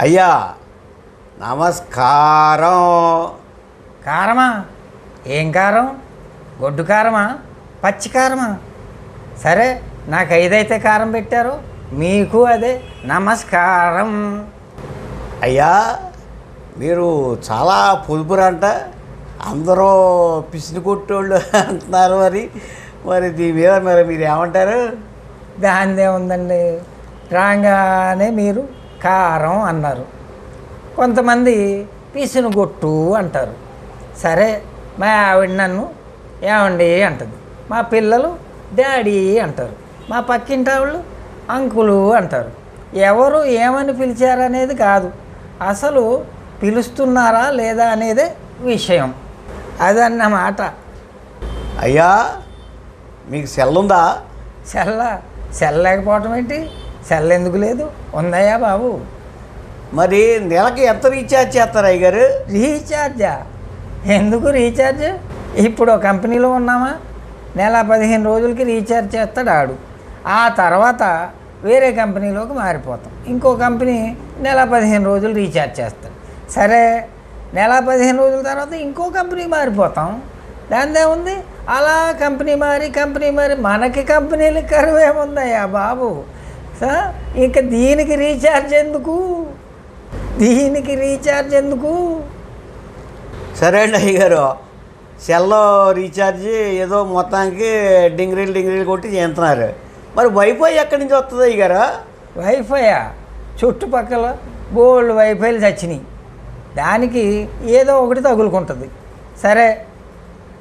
అయ్యా నమస్కారం. కారమా? ఏం కారం? గొడ్డు కారమా? పచ్చి కారమా? సరే నాకు ఐదైతే కారం పెట్టారు మీకు అదే నమస్కారం. అయ్యా మీరు చాలా పొదుపురంట. అందరూ పిసిని కొట్టోళ్ళు అంటున్నారు మరి. మరి దీని మీద మరి మీరు ఏమంటారు దానిదే ఉందండి. రాగానే మీరు కారం అన్నారు. కొంతమంది పిసిను గొట్టు అంటారు. సరే మా ఆవిడ నన్ను ఏమండి అంటది. మా పిల్లలు డాడీ అంటారు. మా పక్కింటి వాళ్ళు అంకులు అంటారు. ఎవరు ఏమని పిలిచారనేది కాదు. అసలు పిలుస్తున్నారా లేదా అనేదే విషయం. అదన్నమాట. అయ్యా మీకు సెల్ ఉందా సెల్ల? సెల్ లేకపోవటం ఏంటి? సెల్ ఎందుకు లేదు? ఉందయ్యా బాబు? మరి నెలకి ఎంత రీఛార్జ్ చేస్తారు అయ్యగారు? రీఛార్జా? ఎందుకు రీఛార్జ్? ఇప్పుడు కంపెనీలో ఉన్నామా? నెల పదిహేను రోజులకి రీఛార్జ్ చేస్తాడు ఆడు. ఆ తర్వాత వేరే కంపెనీలోకి మారిపోతాం. ఇంకో కంపెనీ నెల పదిహేను రోజులు రీఛార్జ్ చేస్తాడు. సరే నెల పదిహేను రోజుల తర్వాత ఇంకో కంపెనీ మారిపోతాం. దానిదే ఉంది? అలా కంపెనీ మారి కంపెనీ మారి మనకి కంపెనీలు కరువేముందయ్యా బాబు? సా ఇంకా దీనికి రీఛార్జ్ ఎందుకు? దీనికి రీఛార్జ్ ఎందుకు? సరే అండి అయ్యగారు. సెల్లో రీఛార్జ్ ఏదో మొత్తానికి డింగ్రీలు డింగ్రీలు కొట్టి చేస్తున్నారు. మరి వైఫై ఎక్కడి నుంచి వస్తుంది అయ్యగారు? వైఫైయా చుట్టుపక్కల బోల్డ్ వైఫైలు చచ్చినాయి. దానికి ఏదో ఒకటి తగులుకుంటుంది. సరే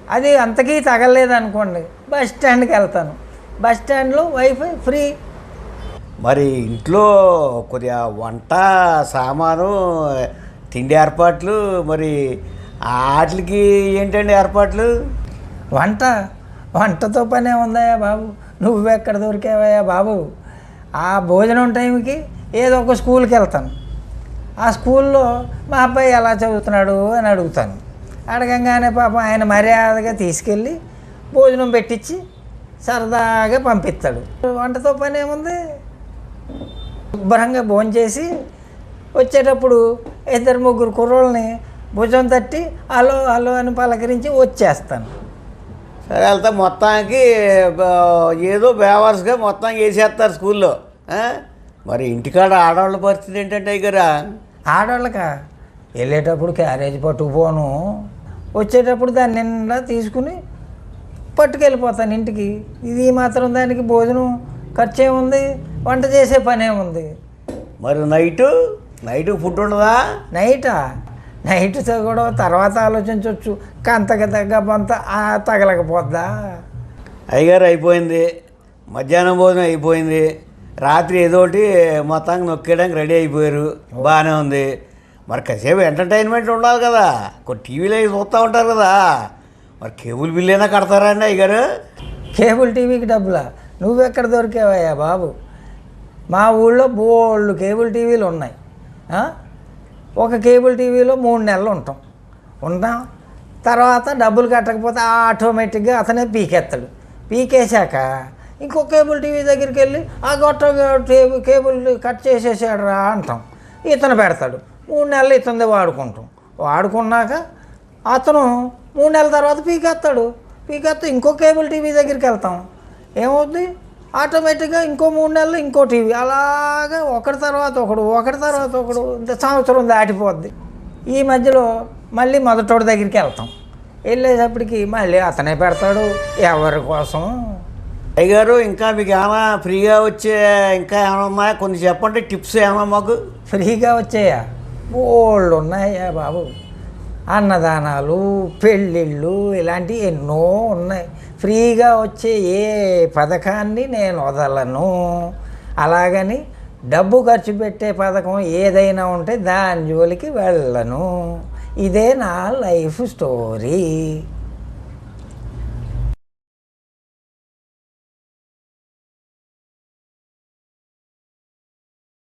అది అంతకీ తగలలేదు అనుకోండి బస్ స్టాండ్కి వెళ్తాను. బస్ స్టాండ్లో వైఫై ఫ్రీ. మరి ఇంట్లో కొద్దిగా వంట సామాను తిండి ఏర్పాట్లు మరి వాటికి ఏంటండి ఏర్పాట్లు? వంట వంటతో పనే ఉందాయా బాబు. నువ్వెక్కడ దొరికావయ్యా బాబు? ఆ భోజనం టైంకి ఏదో ఒక స్కూల్కి వెళ్తాను. ఆ స్కూల్లో మా అబ్బాయి ఎలా చదువుతున్నాడు అని అడుగుతాను. అడగంగానే పాపం ఆయన మర్యాదగా తీసుకెళ్ళి భోజనం పెట్టించి సరదాగా పంపిస్తాడు. వంటతో పని ఏముంది శుభ్రంగా భోంచేసి వచ్చేటప్పుడు ఇద్దరు ముగ్గురు కుర్రోళ్ళని భుజం తట్టి హలో హలో అని పలకరించి వచ్చేస్తాను. సరే వెళ్తా. మొత్తానికి ఏదో బేవర్స్గా మొత్తం వేసేస్తారు స్కూల్లో? మరి ఇంటికాడ ఆడవాళ్ళ పరిస్థితి ఏంటంటే అయ్యగారా? ఆడవాళ్ళక? వెళ్ళేటప్పుడు క్యారేజ్ పట్టుకుపోను. వచ్చేటప్పుడు దాన్ని నిండా తీసుకుని పట్టుకెళ్ళిపోతాను ఇంటికి. ఇది మాత్రం దానికి భోజనం ఖర్చు ఏముంది వంట చేసే పని ఏముంది మరి నైటు? నైట్ ఫుడ్ ఉండదా? నైటా? నైట్ కూడా తర్వాత ఆలోచించవచ్చు కంతకి తగ్గ పొంత తగలకపోద్దా? అయ్యగారు అయిపోయింది. మధ్యాహ్నం భోజనం అయిపోయింది. రాత్రి ఏదో ఒకటి మొత్తానికి నొక్కేయడానికి రెడీ అయిపోయారు. బాగానే ఉంది. మరి కాసేపు ఎంటర్టైన్మెంట్ ఉండాలి కదా. కొన్ని టీవీలో చూస్తూ ఉంటారు కదా. మరి కేబుల్ బిల్ అయినా కడతారా అండి అయ్యగారు? కేబుల్ టీవీకి డబ్బులా? నువ్వెక్కడ దొరికావయ్యా బాబు? మా ఊళ్ళో బోళ్ళు కేబుల్ టీవీలు ఉన్నాయి. ఒక కేబుల్ టీవీలో మూడు నెలలు ఉంటాం. ఉంటాం. తర్వాత డబ్బులు కట్టకపోతే ఆటోమేటిక్గా అతనే పీకెత్తాడు పీకేశాక ఇంకో కేబుల్ టీవీ దగ్గరికి వెళ్ళి ఆ గొట్ట టేబుల్ కేబుల్ కట్ చేసేసాడు రా అంటాం. ఇతను పెడతాడు. మూడు నెలలు ఇతనిదే వాడుకుంటాం. వాడుకున్నాక అతను మూడు నెలల తర్వాత పీకెత్తాడు పీకెత్తా ఇంకో కేబుల్ టీవీ దగ్గరికి వెళ్తాం. ఏమవుద్ది? ఆటోమేటిక్గా ఇంకో మూడు నెలలు ఇంకో టీవీ. అలాగా ఒకటి తర్వాత ఒకడు ఒకటి తర్వాత ఒకడు ఇంత సంవత్సరం దాటిపోద్ది. ఈ మధ్యలో మళ్ళీ మొదటోడి దగ్గరికి వెళ్తాం. వెళ్ళేటప్పటికి మళ్ళీ అతనే పెడతాడు ఎవరి కోసం? అయ్యగారు ఇంకా మీకు ఏమైనా ఫ్రీగా వచ్చే ఇంకా ఏమైనా ఉన్నాయా? కొన్ని చెప్పండి టిప్స్ ఏమైనా మాకు? ఫ్రీగా వచ్చాయా? బోల్డ్ ఉన్నాయా బాబు? అన్నదానాలు పెళ్ళిళ్ళు ఇలాంటివి ఎన్నో ఉన్నాయి. ఫ్రీగా వచ్చే ఏ పథకాన్ని నేను వదలను. అలాగని డబ్బు ఖర్చు పెట్టే పథకం ఏదైనా ఉంటే దాని జోలికి వెళ్ళను. ఇదే నా లైఫ్ స్టోరీ.